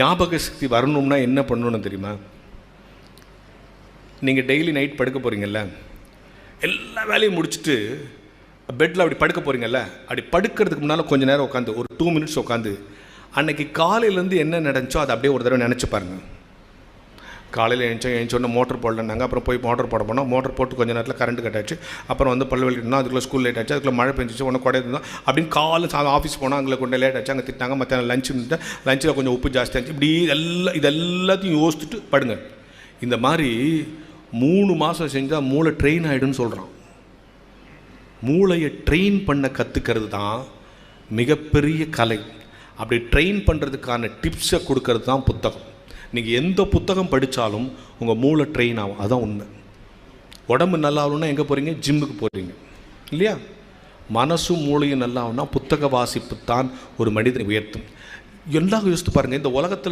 ஞாபக சக்தி வரணும்னா என்ன பண்ணணும்னு தெரியுமா? நீங்கள் டெய்லி நைட் படுக்க போகிறீங்கல்ல எல்லா வேலையும் முடிச்சுட்டு பெட்டில் அப்படி படுக்க போகிறீங்கல்ல அப்படி படுக்கிறதுக்கு முன்னால் கொஞ்ச நேரம் உட்காந்து ஒரு டூ மினிட்ஸ் உட்காந்து அன்னைக்கு காலையிலேருந்து என்ன நடந்துச்சோ அதை அப்படியே ஒரு தடவை நினச்சி பாருங்கள் காலையில் எழுந்தோம் எழுந்தோடனே மோட்டர் போடலன்னாங்க. அப்புறம் போய் மோட்டர் போட போனோம். மோட்டர் போட்டு கொஞ்சம் நேரத்தில் கரண்ட் கட் ஆச்சு அப்புறம் வந்து பல்வேல் வலிக்கணும் அதுக்குள்ளே ஸ்கூல் லேட் ஆச்சு. அதுக்குள்ளே மழை பெஞ்சிச்சு. உடனே கொடை இருந்தோம் அப்படின்னு காலையில் ஆஃபீஸ் போனால் அங்கே கொண்டு லேட் ஆச்சு. அங்கே திட்டாங்க மத்தியானம் லஞ்ச் லஞ்சில் கொஞ்சம் உப்பு ஜாஸ்தியாச்சு இப்படி எல்லாம் இது எல்லாத்தையும் யோசிச்சுட்டு படுங்க. இந்த மாதிரி மூணு மாதம் செஞ்சால் மூளை ட்ரெயின் ஆகிடும்னு சொல்கிறான் மூளையை ட்ரெயின் பண்ண கற்றுக்கிறது தான் மிகப்பெரிய கலை. அப்படி ட்ரெயின் பண்ணுறதுக்கான டிப்ஸை கொடுக்கறது தான் புத்தகம். நீங்கள் எந்த புத்தகம் படித்தாலும் உங்கள் மூளை ட்ரெயின் ஆகும். அதான் உண்மை. உடம்பு நல்லா ஆகணும்னா எங்கே போகிறீங்க ஜிம்முக்கு போகிறீங்க இல்லையா? மனசும் மூளையும் நல்லா ஆகும்னா புத்தக வாசிப்பு தான் ஒரு மனிதனை உயர்த்தும். எல்லாம் யோசித்து பாருங்கள் இந்த உலகத்தில்